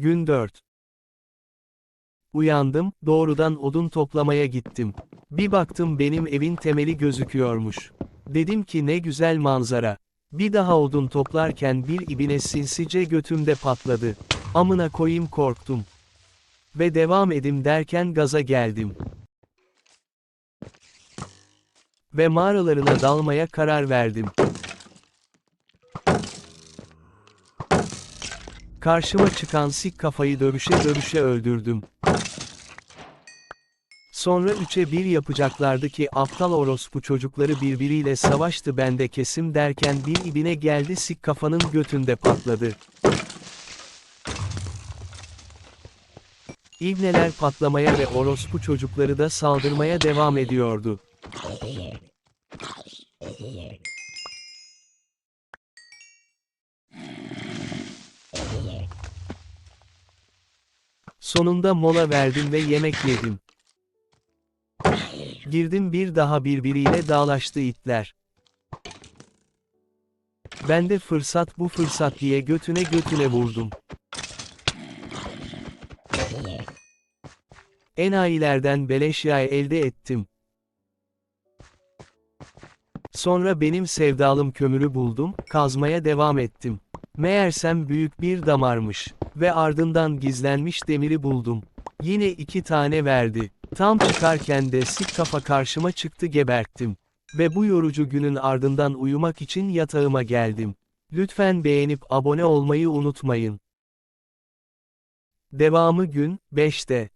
Gün 4. Uyandım, doğrudan odun toplamaya gittim. Bir baktım benim evin temeli gözüküyormuş. Dedim ki ne güzel manzara. Bir daha odun toplarken bir ibine sinsice götümde patladı. Amına koyayım korktum. Ve devam edim derken gaza geldim. Ve mağaralarına dalmaya karar verdim. Karşıma çıkan sik kafayı dövüşe dövüşe öldürdüm. Sonra üçe bir yapacaklardı ki aptal orospu çocukları birbiriyle savaştı ben de kesim derken bir ibine geldi sik kafanın götünde patladı. İbneler patlamaya ve orospu çocukları da saldırmaya devam ediyordu. Sonunda mola verdim ve yemek yedim. Girdim bir daha birbiriyle dağlaştı itler. Ben de fırsat bu fırsat diye götüne götüne vurdum. Enayilerden beleş yay elde ettim. Sonra benim sevdalım kömürü buldum, kazmaya devam ettim. Meğersem büyük bir damarmış. Ve ardından gizlenmiş demiri buldum. Yine iki tane verdi. Tam çıkarken de sik kafa karşıma çıktı geberttim. Ve bu yorucu günün ardından uyumak için yatağıma geldim. Lütfen beğenip abone olmayı unutmayın. Devamı gün 5'te.